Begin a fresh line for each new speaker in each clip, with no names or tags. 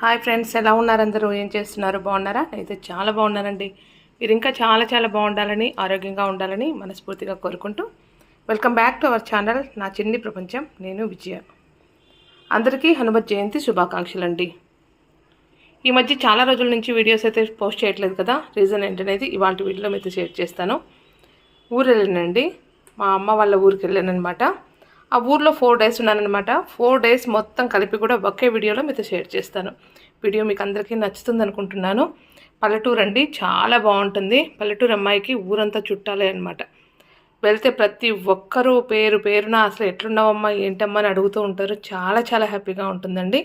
Hi friends ఎలా ఉన్నారు అందరూ? ఏం చేస్తున్నారు? బాగున్నారా? అయితే చాలా బాగున్నారండి మీరు ఇంకా చాలా చాలా బాగుండాలని ఆరోగ్యంగా ఉండాలని మనస్ఫూర్తిగా కోరుకుంటూ welcome back to our channel నా చిన్ని ప్రపంచం నేను విజయ. అందరికీ హనుమత్ జయంతి శుభాకాంక్షలు అండి ఈ మధ్య చాలా రోజుల నుంచి వీడియోస్ అయితే పోస్ట్ చేయట్లేదు కదా? రీజన్ ఏంటనేది ఇవాళ వీడియోలో మీతో షేర్ చేస్తాను. ఊరు వెళ్ళానండి మా అమ్మ వాళ్ళ ఊరికి వెళ్ళానమాట ఆ ఊర్లో ఫోర్ డేస్ ఉన్నానమాట ఫోర్ డేస్ మొత్తం కలిపి కూడా ఒకే వీడియోలో మీతో షేర్ చేస్తాను. వీడియో మీకు అందరికీ నచ్చుతుంది అనుకుంటున్నాను. పల్లెటూరు అండి చాలా బాగుంటుంది. పల్లెటూరు అమ్మాయికి ఊరంతా చుట్టాలే అనమాట వెళ్తే ప్రతి ఒక్కరూ పేరు పేరున అసలు ఎట్లున్నావమ్మా ఏంటమ్మా అని అడుగుతూ ఉంటారు. చాలా చాలా హ్యాపీగా ఉంటుందండి.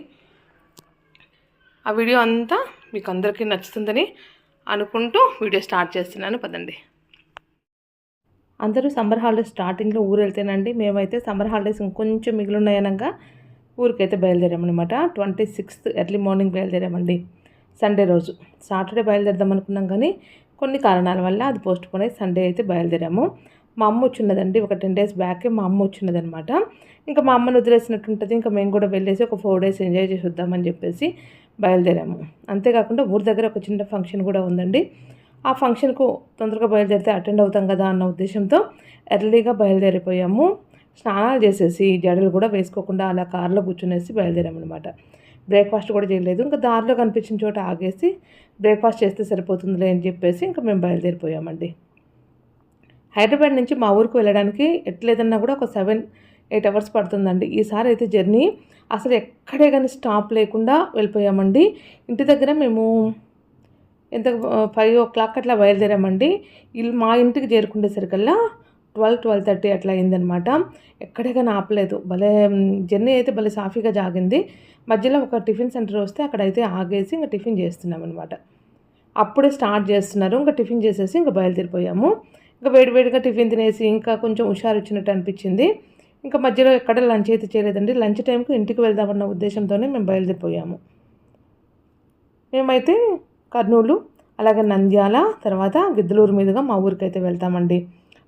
ఆ వీడియో అంతా మీకు అందరికీ నచ్చుతుందని అనుకుంటూ వీడియో స్టార్ట్ చేస్తున్నాను. పదండి. అందరూ సమ్మర్ హాలిడేస్ స్టార్టింగ్లో ఊరు వెళ్తేనండి మేమైతే సమ్మర్ హాలిడేస్ ఇంకొంచెం మిగిలిన్నాయనగా ఊరికైతే బయలుదేరామన్నమాట. ట్వంటీ సిక్స్త్ ఎర్లీ మార్నింగ్ బయలుదేరామండి. సండే రోజు. సాటర్డే బయలుదేరదాం అనుకున్నాం కానీ కొన్ని కారణాల వల్ల అది పోస్ట్ పోన్ అయ్యి సండే అయితే బయలుదేరాము. మా అమ్మ వచ్చినదండి. ఒక టెన్ డేస్ బ్యాకే మా అమ్మ వచ్చినదనమాట ఇంకా మా అమ్మను వదిలేసినట్టు ఉంటుంది ఇంకా మేము కూడా వెళ్ళేసి ఒక ఫోర్ డేస్ ఎంజాయ్ చేసి వద్దామని చెప్పేసి బయలుదేరాము. అంతేకాకుండా ఊరి దగ్గర ఒక చిన్న ఫంక్షన్ కూడా ఉందండి. ఆ ఫంక్షన్కు తొందరగా బయలుదేరితే అటెండ్ అవుతాం కదా అన్న ఉద్దేశంతో ఎర్లీగా బయలుదేరిపోయాము. స్నానాలు చేసేసి జడలు కూడా వేసుకోకుండా అలా కార్లో కూర్చునేసి బయలుదేరామన్నమాట. బ్రేక్ఫాస్ట్ కూడా చేయలేదు. ఇంకా దారిలో కనిపించిన చోట ఆగేసి బ్రేక్ఫాస్ట్ చేస్తే సరిపోతుందిలే అని చెప్పేసి ఇంకా మేము బయలుదేరిపోయామండి. హైదరాబాద్ నుంచి మా ఊరికి వెళ్ళడానికి ఎట్లేదన్నా కూడా ఒక సెవెన్ ఎయిట్ అవర్స్ పడుతుందండి. ఈసారి అయితే జర్నీ అసలు ఎక్కడే కానీ స్టాప్ లేకుండా వెళ్ళిపోయామండి. ఇంటి దగ్గర మేము ఎంత ఫైవ్ ఓ క్లాక్ అట్లా బయలుదేరామండి. ఇల్లు మా ఇంటికి చేరుకునేసరికల్లా ట్వెల్వ్ ట్వెల్వ్ థర్టీ అట్లా అయిందనమాట ఎక్కడే కానీ ఆపలేదు. భలే జర్నీ అయితే భలే సాఫీగా జాగింది. మధ్యలో ఒక టిఫిన్ సెంటర్ వస్తే అక్కడైతే ఆగేసి ఇంకా టిఫిన్ చేస్తున్నాం అనమాట అప్పుడే స్టార్ట్ చేస్తున్నారు. ఇంకా టిఫిన్ చేసేసి ఇంకా బయలుదేరిపోయాము. ఇంకా వేడివేడిగా టిఫిన్ తినేసి ఇంకా కొంచెం హుషారు వచ్చినట్టు అనిపించింది. ఇంకా మధ్యలో ఎక్కడ లంచ్ అయితే చేయలేదండి. లంచ్ టైంకి ఇంటికి వెళ్దామన్న ఉద్దేశంతోనే మేము బయలుదేరిపోయాము. మేమైతే కర్నూలు అలాగే నంద్యాల తర్వాత గిద్దలూరు మీదుగా మా ఊరికి అయితే వెళ్తామండి.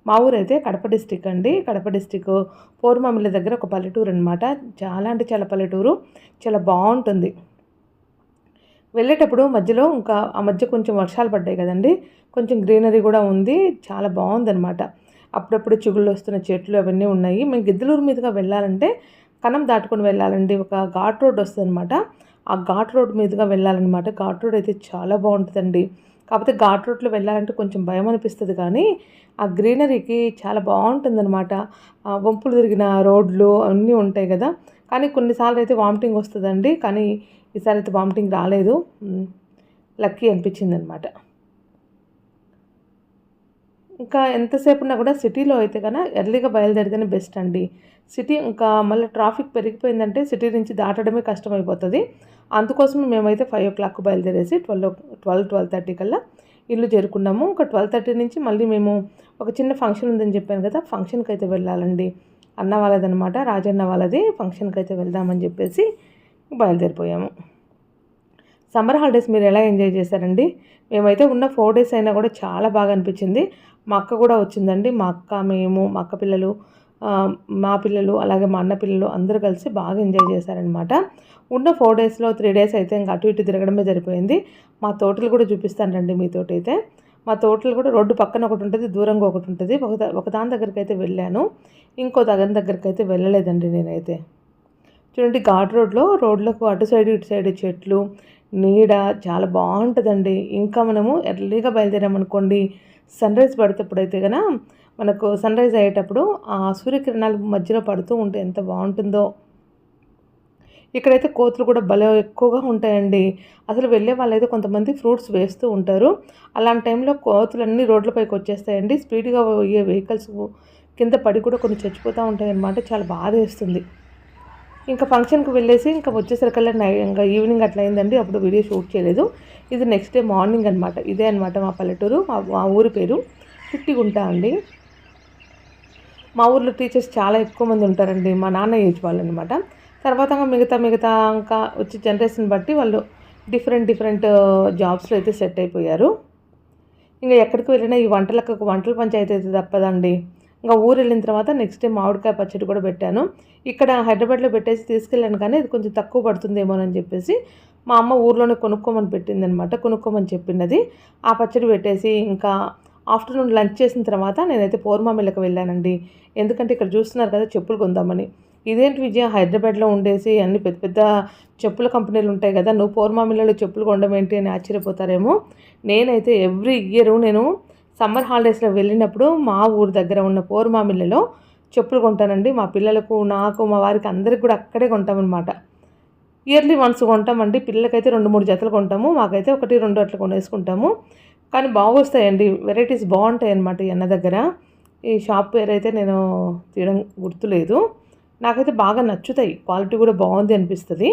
మా ఊరు అయితే కడప డిస్టిక్ అండి. కడప డిస్టిక్ పోరుమామిళ్ళ దగ్గర ఒక పల్లెటూరు అనమాట చాలా అంటే చాలా పల్లెటూరు. చాలా బాగుంటుంది. వెళ్ళేటప్పుడు మధ్యలో ఇంకా ఆ మధ్య కొంచెం వర్షాలు పడ్డాయి కదండి. కొంచెం గ్రీనరీ కూడా ఉంది. చాలా బాగుందన్నమాట. అప్పుడప్పుడు చిగుళ్ళు వస్తున్న చెట్లు అవన్నీ ఉన్నాయి. మేము గిద్దలూరు మీదుగా వెళ్ళాలంటే కనం దాటుకొని వెళ్ళాలండి. ఒక ఘాట్ రోడ్ వస్తుందన్నమాట. ఆ ఘాట్ రోడ్ మీదుగా వెళ్ళాలన్నమాట. ఘాట్ రోడ్ అయితే చాలా బాగుంటుందండి. కాకపోతే ఘాట్ రోడ్లో వెళ్ళాలంటే కొంచెం భయం అనిపిస్తుంది కానీ ఆ గ్రీనరీకి చాలా బాగుంటుందన్నమాట. వంపులు తిరిగిన రోడ్లు అన్నీ ఉంటాయి కదా. కానీ కొన్నిసార్లు అయితే వామిటింగ్ వస్తుందండి. కానీ ఈసారి అయితే వామిటింగ్ రాలేదు. లక్కీ అనిపించింది అనమాట ఇంకా ఎంతసేపు ఉన్నా కూడా సిటీలో అయితే కన్నా ఎర్లీగా బయలుదేరితేనే బెస్ట్ అండి. సిటీ ఇంకా మళ్ళీ ట్రాఫిక్ పెరిగిపోయిందంటే సిటీ నుంచి దాటడమే కష్టమైపోతుంది. అందుకోసం మేమైతే ఫైవ్ ఓ క్లాక్ బయలుదేరేసి ట్వెల్వ్ ట్వెల్వ్ ట్వెల్వ్ థర్టీ కల్లా ఇల్లు చేరుకున్నాము. ఒక ట్వెల్వ్ థర్టీ నుంచి మళ్ళీ మేము ఒక చిన్న ఫంక్షన్ ఉందని చెప్పాను కదా ఫంక్షన్కి అయితే వెళ్ళాలండి. అన్న వాళ్ళదనమాట రాజన్న వాళ్ళది ఫంక్షన్కి అయితే వెళ్దామని చెప్పేసి బయలుదేరిపోయాము. సమ్మర్ హాలిడేస్ మీరు ఎలా ఎంజాయ్ చేశారండి? మేమైతే ఉన్న ఫోర్ డేస్ అయినా కూడా చాలా బాగా అనిపించింది. మా అక్క కూడా వచ్చిందండి. మా అక్క మేము మా అక్క పిల్లలు మా పిల్లలు అలాగే మా అన్న పిల్లలు అందరూ కలిసి బాగా ఎంజాయ్ చేశారనమాట ఉన్న ఫోర్ డేస్లో త్రీ డేస్ అయితే ఇంకా అటు ఇటు తిరగడమే సరిపోయింది. మా తోటలు కూడా చూపిస్తానండి మీతోటి అయితే మా తోటలు కూడా రోడ్డు పక్కన ఒకటి ఉంటుంది దూరంగా ఒకటి ఉంటుంది. ఒక ఒక దాని దగ్గరికి అయితే వెళ్ళాను. ఇంకో దగ్గర దగ్గరికి అయితే వెళ్ళలేదండి నేనైతే. చూడండి ఘాట్ రోడ్లో రోడ్లకు అటు సైడ్ ఇటు సైడ్ చెట్లు నీడ చాలా బాగుంటుందండి. ఇంకా మనము ఎర్లీగా బయలుదేరామనుకోండి సన్ రైజ్ పడేటప్పుడైతే కన మనకు సన్ రైజ్ అయ్యేటప్పుడు ఆ సూర్యకిరణాలు మధ్యలో పడుతూ ఉంటే ఎంత బాగుంటుందో. ఇక్కడైతే కోతులు కూడా భలే ఎక్కువగా ఉంటాయండి. అసలు వెళ్ళే వాళ్ళైతే కొంతమంది ఫ్రూట్స్ వేస్తూ ఉంటారు. అలాంటి టైంలో కోతులన్నీ రోడ్లపైకి వచ్చేస్తాయండి. స్పీడ్గా పోయే వెహికల్స్ కింద పడి కూడా కొన్ని చచ్చిపోతూ ఉంటాయి అన్నమాట చాలా బాధ వేస్తుంది ఇంకా ఫంక్షన్కి వెళ్ళేసి ఇంకా వచ్చేసరికల్లా నై ఇంకా ఈవినింగ్ అట్లా అయిందండి అప్పుడు వీడియో షూట్ చేయలేదు. ఇది నెక్స్ట్ డే మార్నింగ్ అనమాట ఇదే అనమాట మా పల్లెటూరు. మా ఊరి పేరు చిట్టిగుంట అండి. మా ఊర్లో టీచర్స్ చాలా ఎక్కువ మంది ఉంటారండి. మా నాన్న ఏజ్ వాళ్ళు అనమాట తర్వాత మిగతా మిగతా ఇంకా వచ్చే జనరేషన్ బట్టి వాళ్ళు డిఫరెంట్ డిఫరెంట్ జాబ్స్లో అయితే సెట్ అయిపోయారు. ఇంకా ఎక్కడికి వెళ్ళినా ఈ వంటలకు వంటల పంచాయతీ అయితే తప్పదండి. ఇంకా ఊరు వెళ్ళిన తర్వాత నెక్స్ట్ డే మామిడికాయ పచ్చడి కూడా పెట్టాను. ఇక్కడ హైదరాబాద్లో పెట్టేసి తీసుకెళ్ళాను కానీ ఇది కొంచెం తక్కువ పడుతుందేమోనని చెప్పేసి మా అమ్మ ఊర్లోనే కొనుక్కోమని పెట్టిందనమాట కొనుక్కోమని చెప్పింది. ఆ పచ్చడి పెట్టేసి ఇంకా ఆఫ్టర్నూన్ లంచ్ చేసిన తర్వాత నేనైతే పోర్మామిళ్ళకి వెళ్ళానండి. ఎందుకంటే ఇక్కడ చూస్తున్నారు కదా చెప్పులు కొందామని. ఇదేంటి విజయ హైదరాబాద్లో ఉండేసి అన్ని పెద్ద పెద్ద చెప్పుల కంపెనీలు ఉంటాయి కదా నువ్వు పోర్మామిళ్ళలో చెప్పులు కొనడం ఏంటి అని ఆశ్చర్యపోతారేమో. నేనైతే ఎవ్రీ ఇయర్ నేను సమ్మర్ హాలిడేస్లో వెళ్ళినప్పుడు మా ఊరు దగ్గర ఉన్న పోర్మామిళ్ళలో చెప్పులు కొంటానండి. మా పిల్లలకు నాకు మా వారికి అందరికి కూడా అక్కడే కొంటామన్నమాట. Yearly once కొంటామండి. పిల్లలకైతే రెండు మూడు జతలు కొంటాము. మాకైతే ఒకటి రెండు అట్లా కొనేసుకుంటాము. కానీ బాగొస్తాయండి. వెరైటీస్ బాగుంటాయి అన్నమాట ఈ అన్న దగ్గర. ఈ షాప్ పేరు అయితే నేను తీయడం గుర్తులేదు. నాకైతే బాగా నచ్చుతాయి. క్వాలిటీ కూడా బాగుంది అనిపిస్తుంది.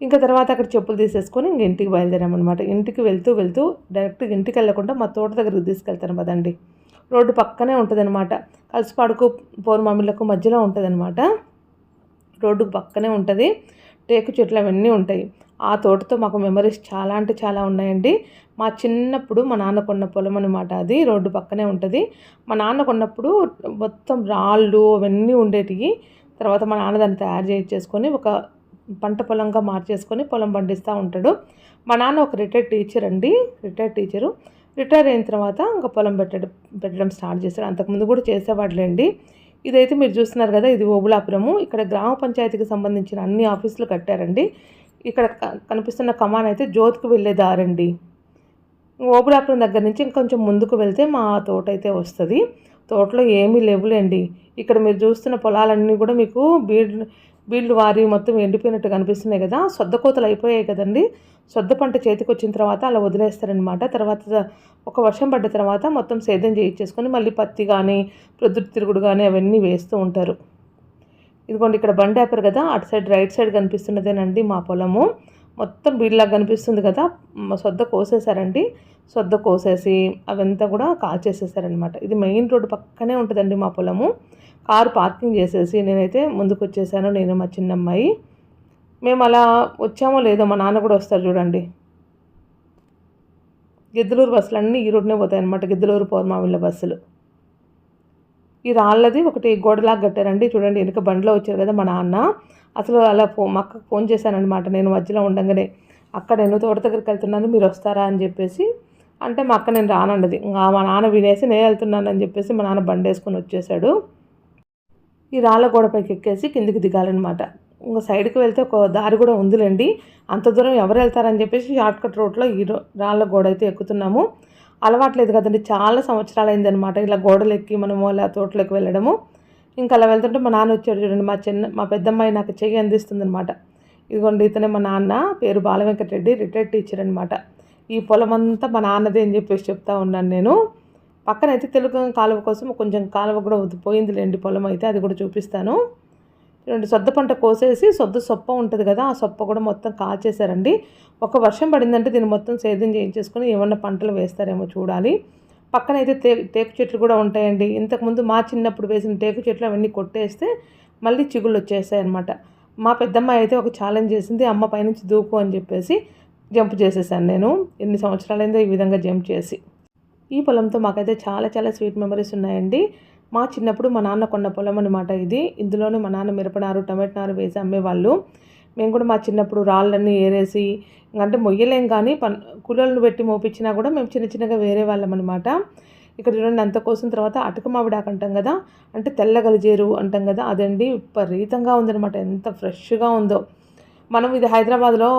ఇంకా తర్వాత అక్కడ చెప్పులు తీసేసుకొని ఇంక ఇంటికి బయలుదేరామన్నమాట ఇంటికి వెళ్తూ వెళ్తూ డైరెక్ట్గా ఇంటికి వెళ్ళకుండా మా తోట దగ్గరికి తీసుకెళ్తాను కదండి రోడ్డు పక్కనే ఉంటుంది కలిసిపాడుకు పోరు మమ్మీలకు మధ్యలో ఉంటుందన్నమాట. రోడ్డు పక్కనే ఉంటుంది. టేకు చెట్లు అవన్నీ ఉంటాయి. ఆ తోటతో మాకు మెమరీస్ చాలా అంటే చాలా ఉన్నాయండి. మా చిన్నప్పుడు మా నాన్న కొన్న పొలం అనమాట అది. రోడ్డు పక్కనే ఉంటుంది. మా నాన్న కొన్నప్పుడు మొత్తం రాళ్ళు అవన్నీ ఉండేటివి. తర్వాత మా నాన్న దాన్ని తయారు చేయించేసుకొని ఒక పంట పొలంగా మార్చేసుకొని పొలం పండిస్తూ ఉంటాడు. మా నాన్న ఒక రిటైర్డ్ టీచర్ అండి. Retired teacher. రిటైర్ అయిన తర్వాత ఇంకా పొలం పెట్టడం పెట్టడం స్టార్ట్ చేశాడు. అంతకుముందు కూడా చేసేవాడులేండి. ఇదైతే మీరు చూస్తున్నారు కదా ఇది ఓబులాపురము. ఇక్కడ గ్రామ పంచాయతీకి సంబంధించిన అన్ని ఆఫీసులు కట్టారండి. ఇక్కడ కనిపిస్తున్న కమాన్ అయితే జ్యోతికి వెళ్ళే దారండి. ఓబులాపురం దగ్గర నుంచి ఇంకొంచెం ముందుకు వెళ్తే మా తోట అయితే వస్తుంది. తోటలో ఏమీ లేవులేండి. ఇక్కడ మీరు చూస్తున్న పొలాలన్నీ కూడా మీకు బీడ్ బీళ్ళు వారి మొత్తం ఎండిపోయినట్టు కనిపిస్తున్నాయి కదా సొద్ద కోతలు అయిపోయాయి కదండి. సొద్ద పంట చేతికి వచ్చిన తర్వాత అలా వదిలేస్తారనమాట తర్వాత ఒక వర్షం పడ్డ తర్వాత మొత్తం సేద్యం చేయించేసుకొని మళ్ళీ పత్తి కానీ ప్రొద్దుటి తిరుగుడు కానీ అవన్నీ వేస్తూ ఉంటారు. ఇదిగోండి ఇక్కడ బండి ఆపారు కదా అటు సైడ్ రైట్ సైడ్ కనిపిస్తున్నదేనండి మా పొలము. మొత్తం బీడ్లాగా కనిపిస్తుంది కదా సొద్ద కోసేసారండి సొద్ద కోసేసి అవంతా కూడా కాల్చేసేసారనమాట ఇది మెయిన్ రోడ్డు పక్కనే ఉంటుందండి మా పొలము. కారు పార్కింగ్ చేసేసి నేనైతే ముందుకు వచ్చేసాను నేను మా చిన్నమ్మాయి. మేము అలా వచ్చామో లేదో మా నాన్న కూడా వస్తారు చూడండి. గిద్దలూరు బస్సులు అన్నీ ఈ రోడ్నే పోతాయి అనమాట గిద్దలూరు పౌర్మావిళ్ళ బస్సులు. ఈ రాళ్ళది ఒకటి గోడలాగా కట్టారండి చూడండి వెనుక బండిలో వచ్చారు కదా మా నాన్న. అసలు అలా ఫో మా అక్కకు ఫోన్ చేశానమాట నేను మధ్యలో ఉండగానే అక్క నేను తోట దగ్గరికి వెళ్తున్నాను మీరు వస్తారా? అని చెప్పేసి. అంటే మా అక్క నేను రానండది మా నాన్న వినేసి నేను వెళ్తున్నాను అని చెప్పేసి మా నాన్న బండి వేసుకొని వచ్చేసాడు. ఈ రాళ్ళ గోడపైకి ఎక్కేసి కిందికి దిగాలన్నమాట. ఇంకా సైడ్కి వెళ్తే ఒక దారి కూడా ఉందిలేండి. అంత దూరం ఎవరు వెళ్తారని చెప్పేసి షార్ట్కట్ రోడ్లో ఈ రాళ్ళ గోడ అయితే ఎక్కుతున్నాము. అలవాట్లేదు కదండి చాలా సంవత్సరాలు అయిందనమాట ఇలా గోడలు ఎక్కి మనము అలా తోటలోకి వెళ్ళడము. ఇంకా అలా వెళ్తుంటే మా నాన్న వచ్చాడు చూడండి మా చిన్న మా పెద్దమ్మాయి నాకు చెయ్యి అందిస్తుందనమాట ఇదిగోండి ఇతనే మా నాన్న పేరు బాలవెంకటరెడ్డి రిటైర్డ్ టీచర్ అనమాట ఈ పొలం అంతా మా నాన్నదే అని చెప్పేసి చెప్తా ఉన్నాను నేను. పక్కన అయితే తెలుగు కాలువ కోసం కొంచెం కాలువ కూడా పోయిందిలేండి పొలం అయితే అది కూడా చూపిస్తాను. రెండు సొద్ద పంట కోసేసి సొద్ద సొప్ప ఉంటుంది కదా ఆ సొప్ప కూడా మొత్తం కాల్చేశారండి. ఒక వర్షం పడిందంటే దీన్ని మొత్తం సేద్యం చేయించేసుకొని ఏమన్నా పంటలు వేస్తారేమో చూడాలి. పక్కన అయితే తే టేకు చెట్లు కూడా ఉంటాయండి. ఇంతకుముందు మా చిన్నప్పుడు వేసిన టేకు చెట్లు అవన్నీ కొట్టేస్తే మళ్ళీ చిగుళ్ళు వచ్చేసాయి అనమాట మా పెద్దమ్మ అయితే ఒక ఛాలెంజ్ చేసింది అమ్మ పైనుంచి దూకు అని చెప్పేసి జంప్ చేసేసాను నేను. ఎన్ని సంవత్సరాలైందో ఈ విధంగా జంప్ చేసి. ఈ పొలంతో మాకైతే చాలా చాలా స్వీట్ మెమరీస్ ఉన్నాయండి. మా చిన్నప్పుడు మా నాన్న కొన్న పొలం అనమాట ఇది. ఇందులోనే మా నాన్న మిరపనారు టమాటనారు వేసి అమ్మేవాళ్ళు. మేము కూడా మా చిన్నప్పుడు రాళ్ళన్నీ ఏరేసి అంటే మొయ్యలేం కానీ పన్ కూలర్లు పెట్టి మోపించినా కూడా మేము చిన్న చిన్నగా వేరే వాళ్ళం అనమాట ఇక్కడ చూడండి అంత కోసిన తర్వాత అటుక మామిడాకు అంటాం కదా అంటే తెల్లగలిజేరు అంటాం కదా అదండి విపరీతంగా ఉందనమాట ఎంత ఫ్రెష్గా ఉందో. మనం ఇది హైదరాబాద్లో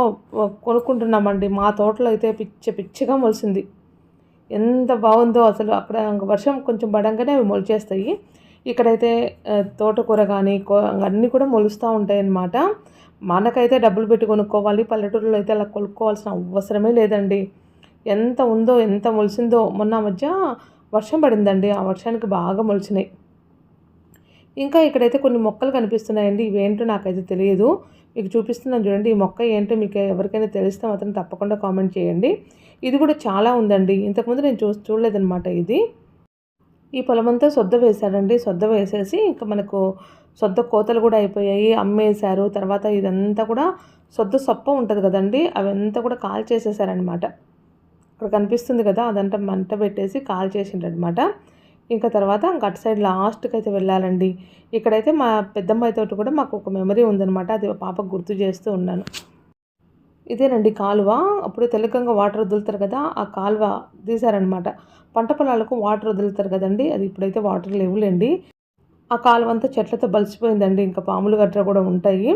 కొనుక్కుంటున్నామండి. మా తోటలో అయితే పిచ్చ పిచ్చిగా మొలిసింది. ఎంత బాగుందో అసలు అక్కడ వర్షం కొంచెం పడంగానే అవి మొలిచేస్తాయి. ఇక్కడైతే తోటకూర కానీ అన్నీ కూడా మొలుస్తూ ఉంటాయి అన్నమాట మనకైతే డబ్బులు పెట్టి కొనుక్కోవాలి పల్లెటూరులో అయితే అలా కొనుక్కోవాల్సిన అవసరమే లేదండి. ఎంత ఉందో ఎంత మొలిసిందో మొన్న మధ్య వర్షం పడిందండి. ఆ వర్షానికి బాగా మొలిచినాయి ఇంకా ఇక్కడైతే కొన్ని మొక్కలు కనిపిస్తున్నాయండి. ఇవేంటో నాకైతే తెలియదు. మీకు చూపిస్తున్నాను చూడండి. ఈ మొక్క ఏంటో మీకు ఎవరికైనా తెలిస్తే మాత్రం తప్పకుండా కామెంట్ చేయండి. ఇది కూడా చాలా ఉందండి. ఇంతకుముందు నేను చూ చూడలేదనమాట ఇది. ఈ పొలమంతా సొద్ద వేశాడండి. సొద్ద వేసేసి ఇంకా మనకు సొద్ద కోతలు కూడా అయిపోయాయి. అమ్మేశారు. తర్వాత ఇదంతా కూడా సొద్ద సొప్ప ఉంటుంది కదండి. అవంతా కూడా కాల్ చేసేసారనమాట ఇక్కడ కనిపిస్తుంది కదా అదంతా మంట పెట్టేసి కాల్ చేసిండనమాట ఇంకా తర్వాత ఇంకా అటు సైడ్ లాస్ట్కి అయితే వెళ్ళాలండి. ఇక్కడైతే మా పెద్దమ్మాయితో కూడా మాకు ఒక మెమరీ ఉందనమాట అది పాపకు గుర్తు చేస్తూ ఉన్నాను. ఇదేనండి కాలువ. అప్పుడు తెలకంగా వాటర్ వదులుతారు కదా ఆ కాలువ తీశారనమాట పంట పొలాలకు వాటర్ వదులుతారు కదండి అది ఇప్పుడైతే వాటర్ లేవులేండి. ఆ కాలువ అంతా చెట్లతో బలిసిపోయిందండి ఇంకా పాములు గట్ర కూడా ఉంటాయి.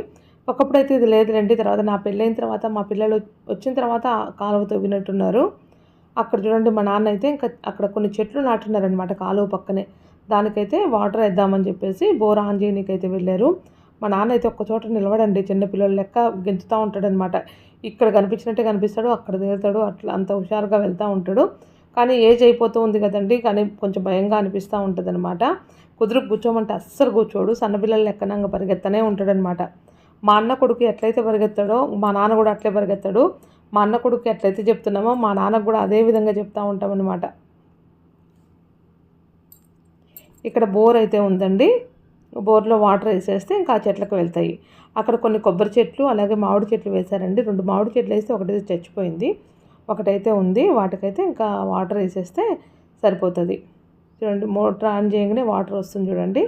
ఒకప్పుడైతే ఇది లేదులేండి తర్వాత నా పెళ్ళైన తర్వాత మా పిల్లలు వచ్చిన తర్వాత ఆ కాలువ తవ్వినట్టున్నారు. అక్కడ చూడండి మా నాన్న అయితే ఇంకా అక్కడ కొన్ని చెట్లు నాటున్నారనమాట కాలువ పక్కనే. దానికైతే వాటర్ వేద్దామని చెప్పేసి బోర్ ఆన్ చేయనీకైతే వెళ్ళారు. మా నాన్న అయితే ఒక్కచోట చోట నిలబడండి. చిన్నపిల్లలు లెక్క గెంతుతూ ఉంటాడనమాట. ఇక్కడ కనిపించినట్టే కనిపిస్తాడు అక్కడ తేలుతాడు అట్లా అంత హుషారుగా వెళ్తూ ఉంటాడు. కానీ ఏజ్ అయిపోతూ ఉంది కదండి కానీ కొంచెం భయంగా అనిపిస్తూ ఉంటుంది అనమాట కుదురు కూర్చోమంటే అస్సలు కూర్చోడు సన్నపిల్లలు లెక్కనంగా పరిగెత్తనే ఉంటాడనమాట. మా అన్న కొడుకు ఎట్లయితే పరిగెత్తాడో మా నాన్న కూడా అట్లే పరిగెత్తాడు. మా అన్న కొడుకు ఎట్లయితే చెప్తున్నామో మా నాన్నకు కూడా అదే విధంగా చెప్తూ ఉంటామన్నమాట ఇక్కడ బోర్ అయితే ఉందండి. బోర్లో వాటర్ వేసేస్తే ఇంకా ఆ చెట్లకు వెళ్తాయి. అక్కడ కొన్ని కొబ్బరి చెట్లు అలాగే మామిడి చెట్లు వేశారండి. రెండు మామిడి చెట్లు వేస్తే ఒకటైతే చచ్చిపోయింది. ఒకటైతే ఉంది. వాటికైతే ఇంకా వాటర్ వేసేస్తే సరిపోతుంది. చూడండి మోటార్ ఆన్ చేయగానే వాటర్ వస్తుంది చూడండి.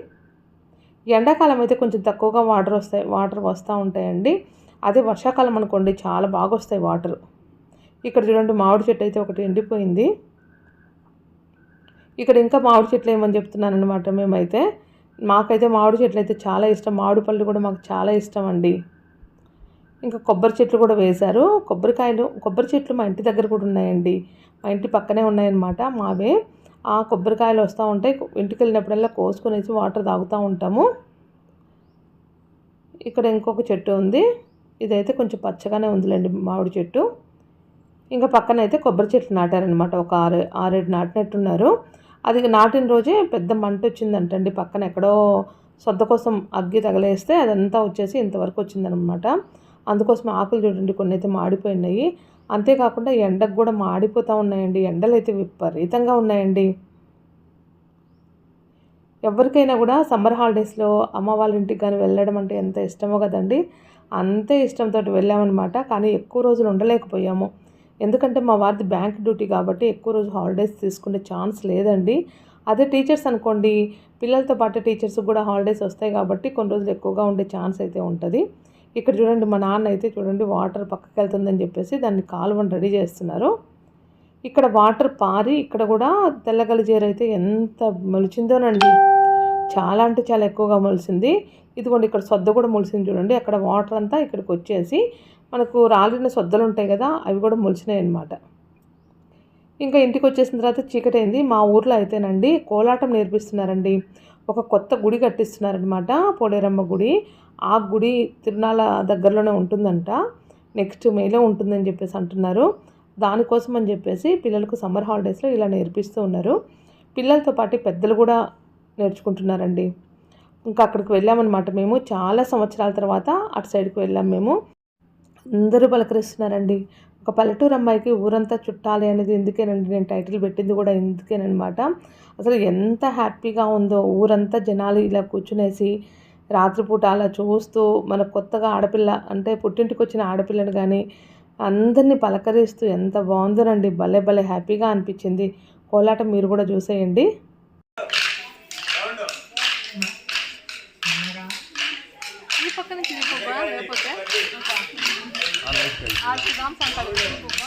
ఎండాకాలం అయితే కొంచెం తక్కువగా వాటర్ వస్తాయి వాటర్ వస్తూ ఉంటాయండి. అదే వర్షాకాలం అనుకోండి చాలా బాగా వస్తాయి వాటర్. ఇక్కడ చూడండి మామిడి చెట్టు అయితే ఒకటి ఎండిపోయింది. ఇక్కడ ఇంకా మామిడి చెట్లు ఏమని చెప్తున్నానమాట మేమైతే. మాకైతే మామిడి చెట్లు అయితే చాలా ఇష్టం. మామిడి పళ్ళు కూడా మాకు చాలా ఇష్టం అండి. ఇంకా కొబ్బరి చెట్లు కూడా వేశారు. కొబ్బరికాయలు కొబ్బరి చెట్లు మా ఇంటి దగ్గర కూడా ఉన్నాయండి. మా ఇంటి పక్కనే ఉన్నాయన్నమాట మావే. ఆ కొబ్బరికాయలు వస్తూ ఉంటాయి. ఇంటికి వెళ్ళినప్పుడల్లా కోసుకునేసి వాటర్ తాగుతూ ఉంటాము. ఇక్కడ ఇంకొక చెట్టు ఉంది. ఇదైతే కొంచెం పచ్చగానే ఉందిలేండి మామిడి చెట్టు. ఇంకా పక్కన అయితే కొబ్బరి చెట్లు నాటారనమాట ఒక ఆరు ఆరేడు నాటినట్టున్నారు. అది నాటిన రోజే పెద్ద మంట వచ్చిందంటండి పక్కన ఎక్కడో సొద్ద కోసం అగ్గి తగలేస్తే అదంతా వచ్చేసి ఇంతవరకు వచ్చిందనమాట. అందుకోసం ఆకులు చూడండి కొన్ని అయితే మాడిపోయినాయి. అంతేకాకుండా ఎండకు కూడా మాడిపోతూ ఉన్నాయండి. ఎండలు అయితే విపరీతంగా ఉన్నాయండి. ఎవరికైనా కూడా సమ్మర్ హాలిడేస్లో అమ్మ వాళ్ళ ఇంటికి కానీ వెళ్ళడం అంటే ఎంత ఇష్టమో కదండి. అంతే ఇష్టంతో వెళ్ళామన్నమాట కానీ ఎక్కువ రోజులు ఉండలేకపోయాము. ఎందుకంటే మా వారిది బ్యాంక్ డ్యూటీ కాబట్టి ఎక్కువ రోజు హాలిడేస్ తీసుకునే ఛాన్స్ లేదండి. అదే టీచర్స్ అనుకోండి పిల్లలతో పాటు టీచర్స్ కూడా హాలిడేస్ వస్తాయి కాబట్టి కొన్ని రోజులు ఎక్కువగా ఉండే ఛాన్స్ అయితే ఉంటుంది. ఇక్కడ చూడండి మా నాన్న అయితే చూడండి వాటర్ పక్కకి వెళ్తుందని చెప్పేసి దాన్ని కాలువను రెడీ చేస్తున్నారు. ఇక్కడ వాటర్ పారి ఇక్కడ కూడా తెల్లగలిజేరు అయితే ఎంత మొలిచిందోనండి. చాలా అంటే చాలా ఎక్కువగా మొలిసింది. ఇదిగోండి ఇక్కడ సొద్ద కూడా మొలిసింది చూడండి. అక్కడ వాటర్ అంతా ఇక్కడికి వచ్చేసి మనకు రాలిన సొద్దలు ఉంటాయి కదా అవి కూడా మొలిచినాయి అనమాట ఇంకా ఇంటికి వచ్చేసిన తర్వాత చీకటైంది. మా ఊర్లో అయితేనండి కోలాటం నేర్పిస్తున్నారండి. ఒక కొత్త గుడి కట్టిస్తున్నారనమాట పోలేరమ్మ గుడి. ఆ గుడి తిరునాళ దగ్గరలోనే ఉంటుందంట. నెక్స్ట్ మేలో ఉంటుందని చెప్పేసి అంటున్నారు. దానికోసం అని చెప్పేసి పిల్లలకు సమ్మర్ హాలిడేస్లో ఇలా నేర్పిస్తూ ఉన్నారు. పిల్లలతో పాటు పెద్దలు కూడా నేర్చుకుంటున్నారండి. ఇంకా అక్కడికి వెళ్ళామన్నమాట మేము. చాలా సంవత్సరాల తర్వాత అటు సైడ్కి వెళ్ళాం మేము. అందరూ పలకరిస్తున్నారండి. ఒక పల్లెటూరు అమ్మాయికి ఊరంతా చుట్టాలి అనేది ఎందుకేనండి? నేను టైటిల్ పెట్టింది కూడా ఎందుకేనమాట అసలు ఎంత హ్యాపీగా ఉందో ఊరంతా జనాలు ఇలా కూర్చునేసి రాత్రిపూట అలా చూస్తూ మన కొత్తగా ఆడపిల్ల అంటే పుట్టింటికి వచ్చిన ఆడపిల్లని కానీ అందరినీ పలకరిస్తూ ఎంత బాగుందోనండి. భలే భలే హ్యాపీగా అనిపించింది. కోలాటం మీరు కూడా చూసేయండి.
आज के दाम संकल्प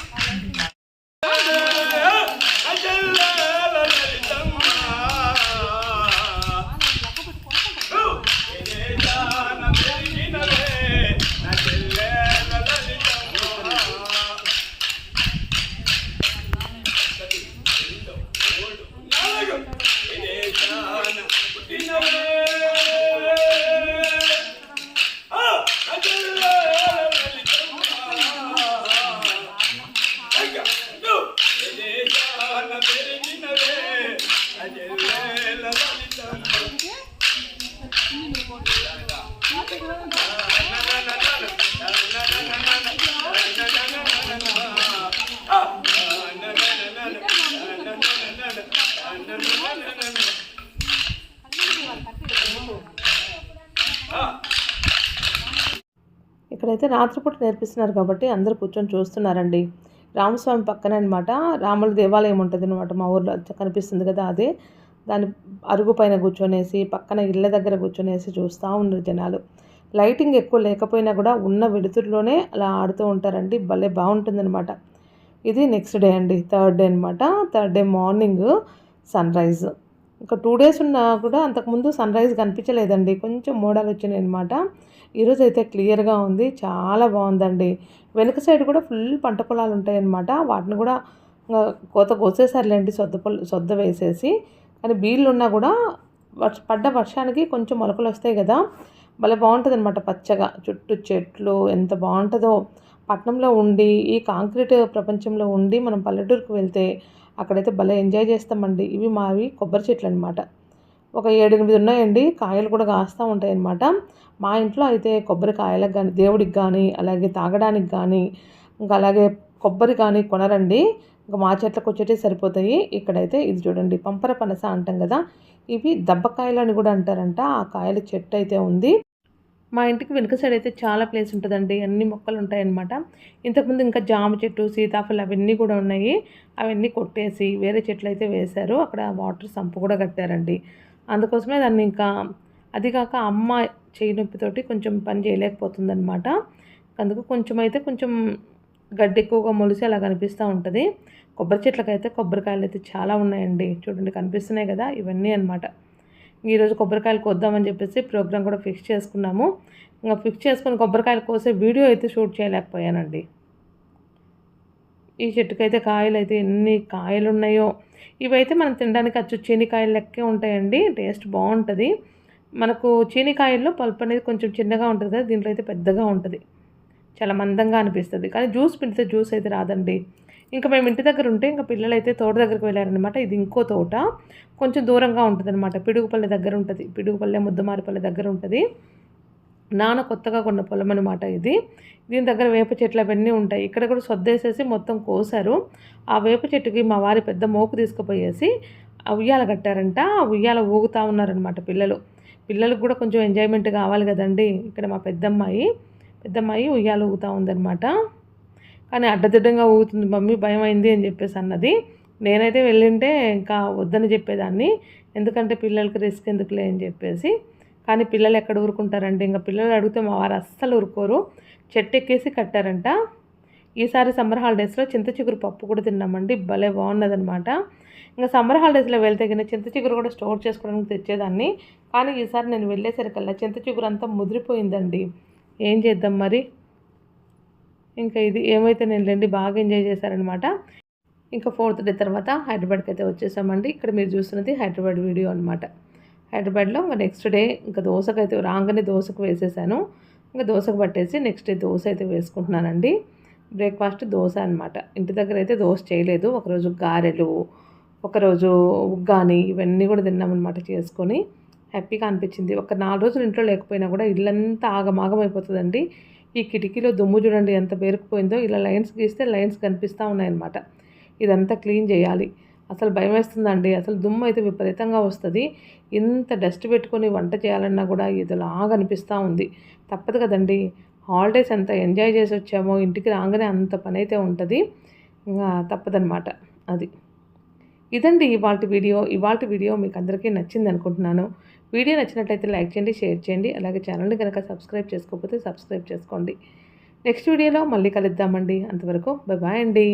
ఇక్కడైతే రాత్రిపూట నేర్పిస్తున్నారు కాబట్టి అందరూ కూర్చొని చూస్తున్నారండి. రామస్వామి పక్కన అనమాట రాముల దేవాలయం ఉంటుంది అనమాట మా ఊర్లో కనిపిస్తుంది కదా అదే. దాని అరుగు పైన కూర్చొనేసి పక్కన ఇళ్ళ దగ్గర కూర్చొనేసి చూస్తూ ఉన్నారు జనాలు. లైటింగ్ ఎక్కువ లేకపోయినా కూడా ఉన్న వెలుతురులోనే అలా ఆడుతూ ఉంటారండి. భలే బాగుంటుందన్నమాట ఇది నెక్స్ట్ డే అండి. థర్డ్ డే అనమాట third day morning sunrise. ఇంకా టూ డేస్ ఉన్నా కూడా అంతకుముందు సన్ రైజ్ కనిపించలేదండి. కొంచెం మోడాలు వచ్చినాయి అనమాట ఈరోజు అయితే క్లియర్గా ఉంది. చాలా బాగుందండి. వెనుక సైడ్ కూడా ఫుల్ పంట పొలాలు ఉంటాయన్నమాట వాటిని కూడా కోత కోసేసారులేండి సొద్ద పొల సొద్ద వేసేసి. కానీ బీళ్ళు ఉన్నా కూడా వర్ష పడ్డ వర్షానికి కొంచెం మొలకలు వస్తాయి కదా. భలే బాగుంటుంది అనమాట పచ్చగా. చుట్టూ చెట్లు ఎంత బాగుంటుందో. పట్నంలో ఉండి ఈ కాంక్రీట్ ప్రపంచంలో ఉండి మనం పల్లెటూరుకు వెళ్తే అక్కడైతే భలే ఎంజాయ్ చేస్తామండి. ఇవి మావి కొబ్బరి చెట్లు అనమాట ఒక ఏడెనిమిది ఉన్నాయండి. కాయలు కూడా కాస్తూ ఉంటాయన్నమాట. మా ఇంట్లో అయితే కొబ్బరి కాయలకు కానీ దేవుడికి కానీ అలాగే తాగడానికి కానీ ఇంకా అలాగే కొబ్బరి కానీ కొనరండి. ఇంకా మా చెట్లకు వచ్చేటే సరిపోతాయి. ఇక్కడైతే ఇది చూడండి పంపర పనస అంటాం కదా. ఇవి దబ్బకాయలు అని కూడా అంటారంట. ఆ కాయల చెట్టు అయితే ఉంది. మా ఇంటికి వెనుక సైడ్ అయితే చాలా ప్లేస్ ఉంటుందండి. అన్ని మొక్కలు ఉంటాయన్నమాట. ఇంతకుముందు ఇంకా జామ చెట్టు సీతాఫలం అవన్నీ కూడా ఉన్నాయి. అవన్నీ కొట్టేసి వేరే చెట్లు అయితే వేశారు. అక్కడ వాటర్ సంపు కూడా కట్టారండి. అందుకోసమే దాన్ని ఇంకా అది కాక అమ్మ చేయి నొప్పితోటి కొంచెం పని చేయలేకపోతుందన్నమాట. అందుకు కొంచెం అయితే కొంచెం గడ్డి ఎక్కువగా మొలిసి అలా కనిపిస్తూ ఉంటుంది. కొబ్బరి చెట్లకైతే కొబ్బరికాయలు అయితే చాలా ఉన్నాయండి. చూడండి కనిపిస్తున్నాయి కదా ఇవన్నీ అనమాట ఈరోజు కొబ్బరికాయలు కొద్దామని చెప్పేసి ప్రోగ్రామ్ కూడా ఫిక్స్ చేసుకున్నాము. ఇంకా ఫిక్స్ చేసుకుని కొబ్బరికాయలు కోసే వీడియో అయితే షూట్ చేయలేకపోయానండి. ఈ చెట్టుకైతే కాయలు అయితే ఎన్ని కాయలు ఉన్నాయో ఇవైతే మనం తినడానికి అచ్చు చీనికాయలు లెక్కే ఉంటాయండి. టేస్ట్ బాగుంటుంది. మనకు చీనికాయల్లో పల్పు అనేది కొంచెం చిన్నగా ఉంటుంది కదా దీంట్లో అయితే పెద్దగా ఉంటుంది. చాలా మందంగా అనిపిస్తుంది. కానీ జ్యూస్ పిండితే జ్యూస్ అయితే రాదండి. ఇంకా మేము ఇంటి దగ్గర ఉంటే ఇంకా పిల్లలు అయితే తోట దగ్గరికి వెళ్ళారనమాట ఇది ఇంకో తోట. కొంచెం దూరంగా ఉంటుంది అనమాట పిడుగుపల్లి దగ్గర ఉంటుంది. పిడుగుపల్లె ముద్దమారిపల్లి దగ్గర ఉంటుంది. నాన్న కొత్తగా కొన్న పొలం అనమాట ఇది. దీని దగ్గర వేప చెట్లు అవన్నీ ఉంటాయి. ఇక్కడ కూడా సొద్దేసేసి మొత్తం కోసారు. ఆ వేప చెట్టుకి మా వారి పెద్ద మోకు తీసుకుపోయేసి ఆ ఉయ్యాల కట్టారంట. ఆ ఉయ్యాల ఊగుతూ ఉన్నారనమాట పిల్లలు. పిల్లలకు కూడా కొంచెం ఎంజాయ్మెంట్ కావాలి కదండి. ఇక్కడ మా పెద్దమ్మాయి. పెద్దమ్మాయి ఉయ్యాల ఊగుతూ ఉందనమాట కానీ అడ్డదిడ్డంగా ఊగుతుంది మమ్మీ భయం అయింది అని చెప్పేసి అన్నది. నేనైతే వెళ్ళింటే ఇంకా వద్దని చెప్పేదాన్ని. ఎందుకంటే పిల్లలకి రిస్క్ ఎందుకులే అని చెప్పేసి. కానీ పిల్లలు ఎక్కడ ఊరుకుంటారండి? ఇంకా పిల్లలు అడిగితే మా వారు అస్సలు ఊరుకోరు. చెట్టు ఎక్కేసి కట్టారంట. ఈసారి సమ్మర్ హాలిడేస్లో చింత చిగురు పప్పు కూడా తిన్నామండి. భలే బాగున్నదనమాట ఇంకా సమ్మర్ హాలిడేస్లో వెళ్తే కానీ చింత చిగురు కూడా స్టోర్ చేసుకోవడానికి తెచ్చేదాన్ని. కానీ ఈసారి నేను వెళ్ళేసరికల్లా చింత చిగురు అంతా ముదిరిపోయిందండి. ఏం చేద్దాం మరి? ఇంకా ఇది ఏమైతే నేను రండి బాగా ఎంజాయ్ చేశారనమాట. ఇంకా ఫోర్త్ డే తర్వాత హైదరాబాద్కి అయితే వచ్చేసామండి. ఇక్కడ మీరు చూస్తున్నది హైదరాబాద్ వీడియో అనమాట. హైదరాబాద్లో ఇంకా నెక్స్ట్ డే ఇంకా దోశకు అయితే రాగానే దోశకు వేసేసాను. ఇంకా దోశకు పట్టేసి నెక్స్ట్ డే దోశ అయితే వేసుకుంటున్నానండి. బ్రేక్ఫాస్ట్ దోశ అనమాట. ఇంటి దగ్గర అయితే దోశ చేయలేదు. ఒకరోజు గారెలు ఒకరోజు ఉగ్గాని ఇవన్నీ కూడా తిన్నామన్నమాట చేసుకొని. హ్యాపీగా అనిపించింది. ఒక నాలుగు రోజులు ఇంట్లో లేకపోయినా కూడా ఇల్లంతా ఆగమాగం అయిపోతుందండి. ఈ కిటికీలో దుమ్ము చూడండి ఎంత పేరుకుపోయిందో. ఇలా లైన్స్ గీస్తే లైన్స్ కనిపిస్తూ ఉన్నాయన్నమాట. ఇదంతా క్లీన్ చేయాలి. అసలు భయం వేస్తుందండి. అసలు దుమ్ము అయితే విపరీతంగా వస్తుంది. ఇంత డస్ట్ పెట్టుకొని వంట చేయాలన్నా కూడా ఇదిలాగా అనిపిస్తూ ఉంది. తప్పదు కదండి. హాలిడేస్ ఎంత ఎంజాయ్ చేసి వచ్చామో ఇంటికి రాగానే అంత పని అయితే ఉంటుంది. ఇంకా తప్పదనమాట అది. ఇదండి ఇవాళ వీడియో. ఇవాళ వీడియో మీకు అందరికీ నచ్చింది అనుకుంటున్నాను వీడియో నచ్చినట్లయితే లైక్ చేయండి షేర్ చేయండి. అలాగే ఛానల్ని కనుక సబ్స్క్రైబ్ చేసుకోకపోతే సబ్స్క్రైబ్ చేసుకోండి. నెక్స్ట్ వీడియోలో మళ్ళీ కలుద్దామండి. అంతవరకు బాయ్ అండి.